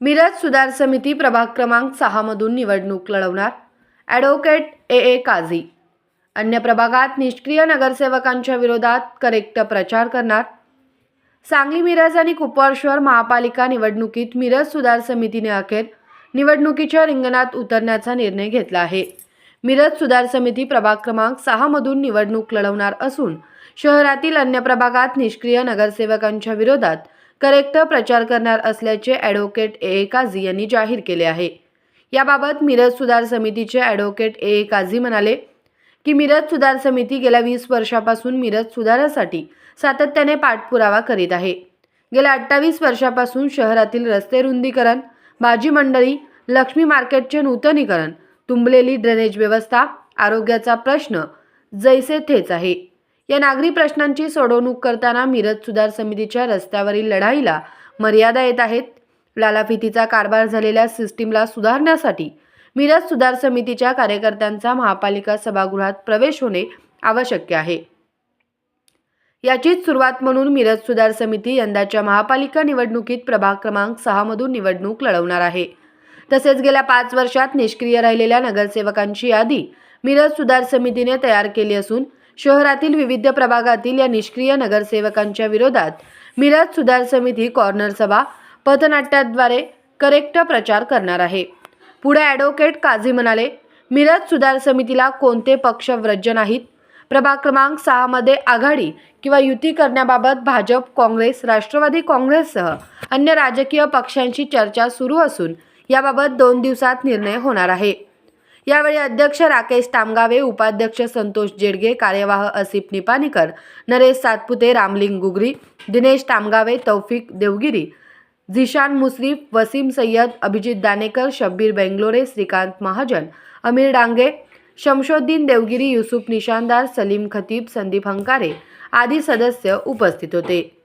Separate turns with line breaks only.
मिरज सुधार समिती प्रभाग क्रमांक सहामधून निवडणूक लढवणार. Advocate A. ए. काझी. अन्य प्रभागात निष्क्रिय नगरसेवकांच्या विरोधात करेक्ट प्रचार करणार. सांगली मिरज आणि कुपवारश्वर महापालिका निवडणुकीत मिरज सुधार समितीने अखेर निवडणुकीच्या रिंगणात उतरण्याचा निर्णय घेतला आहे. मिरज सुधार समिती प्रभाग क्रमांक सहामधून निवडणूक लढवणार असून शहरातील अन्य प्रभागात निष्क्रिय नगरसेवकांच्या विरोधात करेक्ट प्रचार करणार असल्याचे ॲडव्होकेट ए ए काझी यांनी जाहीर केले आहे. याबाबत मिरज सुधार समितीचे ॲडव्होकेट ए ए काझी म्हणाले की मिरज सुधार समिती गेल्या वीस वर्षापासून मिरज सुधारासाठी सातत्याने पाठपुरावा करीत आहे. गेल्या अठ्ठावीस वर्षापासून शहरातील रस्ते रुंदीकरण भाजी मंडळी लक्ष्मी मार्केटचे नूतनीकरण तुंबलेली ड्रेनेज व्यवस्था आरोग्याचा प्रश्न जैसे थेच आहे. या नागरी प्रश्नांची सोडवणूक करताना मिरज सुधार समितीच्या रस्त्यावरील लढाईला मर्यादा येत आहेत. लालाफितीचा कारभार झालेल्या सिस्टीमला सुधारण्यासाठी मिरज सुधार समितीच्या कार्यकर्त्यांचा महापालिका सभागृहात प्रवेश होणे आवश्यक आहे. याचीच सुरुवात म्हणून मिरज सुधार समिती यंदाच्या महापालिका निवडणुकीत प्रभाग क्रमांक सहामधून निवडणूक लढवणार आहे. तसेच गेल्या पाच वर्षात निष्क्रिय राहिलेल्या नगरसेवकांची यादी मिरज सुधार समितीने तयार केली असून शहरातील विविध प्रभागातील या निष्क्रिय नगरसेवकांच्या विरोधात मिरज सुधार समिती कॉर्नर सभा पथनाट्याद्वारे करेक्ट प्रचार करणार आहे. पुढे ॲडव्होकेट काझी म्हणाले मिरज सुधार समितीला कोणते पक्ष व्रज नाहीत? प्रभाग क्रमांक सहामध्ये आघाडी किंवा युती करण्याबाबत भाजप काँग्रेस राष्ट्रवादी काँग्रेससह अन्य राजकीय पक्षांशी चर्चा सुरू असून याबाबत दोन दिवसात निर्णय होणार आहे. यावेळी अध्यक्ष राकेश तामगावे उपाध्यक्ष संतोष जेडगे कार्यवाह असिफ निपाणीकर नरेश सातपुते रामलिंग गुगरी दिनेश तामगावे तौफिक देवगिरी झिशान मुसरीफ वसीम सय्यद अभिजित दानेकर शब्बीर बेंगलोरे श्रीकांत महाजन अमीर डांगे शमशोद्दीन देवगिरी युसुफ निशानदार सलीम खतीब संदीप हंकारे आदी सदस्य उपस्थित होते.